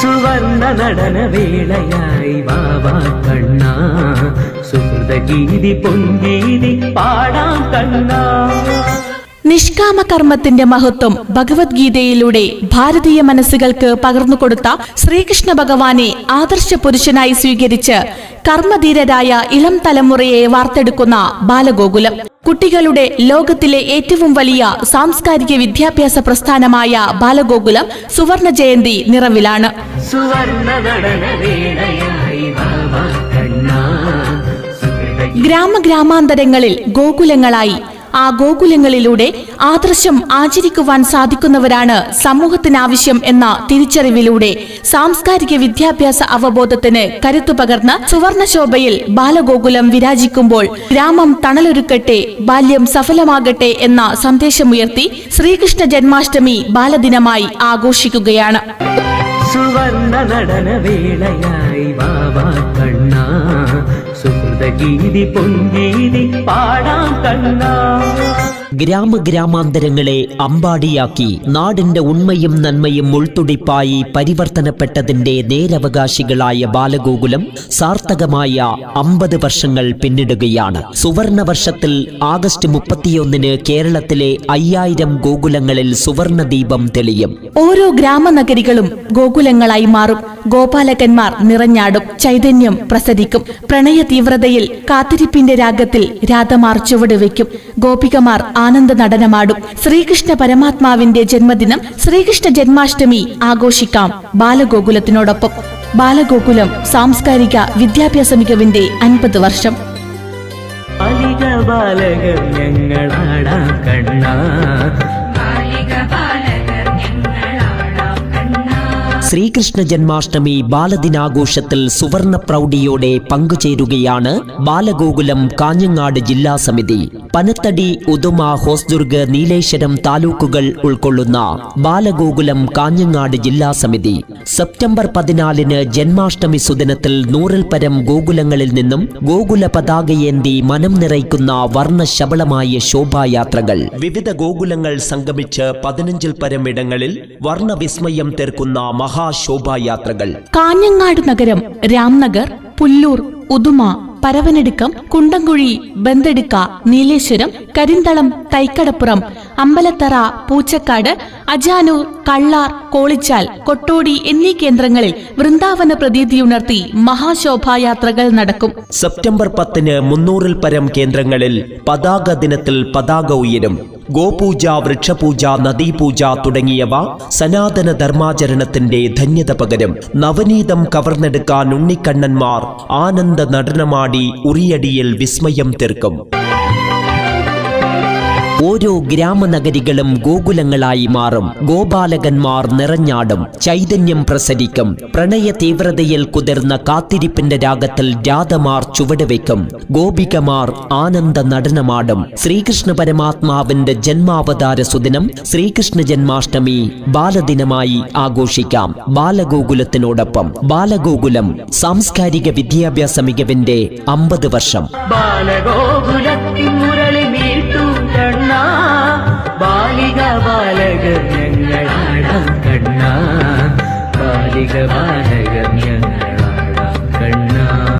സുവർണ നടന വേളയായി വാവാ കണ്ണ സുഹൃതഗീതി പൊൻഗീതി പാടാം കണ്ണ നിഷ്കാമ കർമ്മത്തിന്റെ മഹത്വം ഭഗവത്ഗീതയിലൂടെ ഭാരതീയ മനസ്സുകൾക്ക് പകർന്നുകൊടുത്ത ശ്രീകൃഷ്ണ ഭഗവാനെ ആദർശ പുരുഷനായി സ്വീകരിച്ച് കർമ്മധീരരായ ഇളം തലമുറയെ വാർത്തെടുക്കുന്ന ബാലഗോകുലം. കുട്ടികളുടെ ലോകത്തിലെ ഏറ്റവും വലിയ സാംസ്കാരിക വിദ്യാഭ്യാസ പ്രസ്ഥാനമായ ബാലഗോകുലം സുവർണ ജയന്തി നിറവിലാണ് ഗ്രാമഗ്രാമാന്തരങ്ങളിൽ ഗോകുലങ്ങളായി ആ ഗോകുലങ്ങളിലൂടെ ആദർശം ആചരിക്കുവാൻ സാധിക്കുന്നവരാണ് സമൂഹത്തിനാവശ്യം എന്ന തിരിച്ചറിവിലൂടെ സാംസ്കാരിക വിദ്യാഭ്യാസ അവബോധത്തിന് കരുത്തു പകർന്ന് സുവർണശോഭയിൽ ബാലഗോകുലം വിരാജിക്കുമ്പോൾ ഗ്രാമം തണലൊരുക്കട്ടെ ബാല്യം സഫലമാകട്ടെ എന്ന സന്ദേശമുയർത്തി ശ്രീകൃഷ്ണ ജന്മാഷ്ടമി ബാലദിനമായി ആഘോഷിക്കുകയാണ്. സുവർണ നടന വേളയായി ബാബാ കണ്ണ. పొందగీది పొంగీది పాడాం కన్నా. ഗ്രാമഗ്രാമാന്തരങ്ങളെ അമ്പാടിയാക്കി നാടിന്റെ ഉണ്മയും നന്മയും ഉൾത്തുടിപ്പായി പരിവർത്തനപ്പെട്ടതിന്റെ നേരവകാശികളായ ബാലഗോകുലം സാർത്ഥകമായ അമ്പത് വർഷങ്ങൾ പിന്നിടുകയാണ്. സുവർണ വർഷത്തിൽ ആഗസ്റ്റ് മുപ്പത്തിയൊന്നിന് കേരളത്തിലെ അയ്യായിരം ഗോകുലങ്ങളിൽ സുവർണ ദീപം തെളിയും. ഓരോ ഗ്രാമനഗരികളും ഗോകുലങ്ങളായി മാറും. ഗോപാലകന്മാർ നിറഞ്ഞാടും ചൈതന്യം പ്രസരിക്കും. പ്രണയ തീവ്രതയിൽ കാത്തിരിപ്പിന്റെ രാഗത്തിൽ രാധമാർ ചുവടുവെക്കും ഗോപികമാർ ആനന്ദ നടനമാടും. ശ്രീകൃഷ്ണ പരമാത്മാവിന്റെ ജന്മദിനം ശ്രീകൃഷ്ണ ജന്മാഷ്ടമി ആഘോഷിക്കാം. ബാലഗോകുലത്തിനോടൊപ്പം. ബാലഗോകുലം സാംസ്കാരിക വിദ്യാഭ്യാസ മികവിന്റെ അൻപത് വർഷം. ബാലിക ബാലകൻ ഞങ്ങളാടാം കണ്ണ. ശ്രീകൃഷ്ണ ജന്മാഷ്ടമി ബാലദിനാഘോഷത്തിൽ സുവർണ പ്രൗഢിയോടെ പങ്കുചേരുകയാണ് ബാലഗോകുലം കാഞ്ഞങ്ങാട് ജില്ലാ സമിതി. പനത്തടി ഉദുമ ഹോസ്ദുർഗ് നീലേശ്വരം താലൂക്കുകൾ ഉൾക്കൊള്ളുന്ന ബാലഗോകുലം കാഞ്ഞങ്ങാട് ജില്ലാ സമിതി. സെപ്റ്റംബർ പതിനാലിന് ജന്മാഷ്ടമി സുദിനത്തിൽ നൂറിൽ പരം ഗോകുലങ്ങളിൽ നിന്നും ഗോകുല പതാകയേന്തി മനം നിറയ്ക്കുന്ന വർണശബളമായ ശോഭായാത്രകൾ. വിവിധ ഗോകുലങ്ങൾ സംഗമിച്ച് പതിനഞ്ചിൽ പരം ഇടങ്ങളിൽ വർണവിസ്മയം തീർക്കുന്ന മഹാശോഭായാത്രകൾ. കാഞ്ഞങ്ങാട് നഗരം രാംനഗർ പുല്ലൂർ ഉദുമ പരവനടുക്കം കുണ്ടംകുഴി ബന്തെടുക്ക നീലേശ്വരം കരിന്തളം തൈക്കടപ്പുറം അമ്പലത്തറ പൂച്ചക്കാട് അജാനൂർ കള്ളാർ കോളിച്ചാൽ കൊട്ടോടി എന്നീ കേന്ദ്രങ്ങളിൽ വൃന്ദാവന പ്രതീതിയുണർത്തി മഹാശോഭായാത്രകൾ നടക്കും. സെപ്റ്റംബർ പത്തിന് മുന്നൂറിൽ പരം കേന്ദ്രങ്ങളിൽ പതാക ദിനത്തിൽ പതാക ഉയരും. ഗോപൂജ വൃക്ഷപൂജ നദീപൂജ തുടങ്ങിയവ സനാതന ധർമാചരണത്തിന്റെ ധന്യത പകരും നവനീതം കവർന്നെടുക്കാൻ ഉണ്ണിക്കണ്ണന്മാർ ആനന്ദ നടനമാടി ഉറിയടിയിൽ വിസ്മയം തീർക്കും. ഓരോ ഗ്രാമനഗരികളും ഗോകുലങ്ങളായി മാറും. ഗോപാലകന്മാർ നിറഞ്ഞാടും. ചൈതന്യം പ്രസരിക്കും. പ്രണയ തീവ്രതയിൽ കുതിർന്ന കാത്തിരിപ്പിന്റെ രാഗത്തിൽ രാധമാർ ചുവടുവെക്കും. ഗോപികമാർ ആനന്ദ നടനമാടും. ശ്രീകൃഷ്ണ പരമാത്മാവിന്റെ ജന്മാവതാര സുദിനം ശ്രീകൃഷ്ണ ജന്മാഷ്ടമി ബാലദിനമായി ആഘോഷിക്കാം. ബാലഗോകുലത്തിനോടൊപ്പം. ബാലഗോകുലം സാംസ്കാരിക വിദ്യാഭ്യാസ മികവിന്റെ അമ്പത് വർഷം. ബാലഗോകുലത്തിൻ ബാലിക ബാലകർ ഞങ്ങളാടാം കണ്ണ ബാലിക ബാലകർ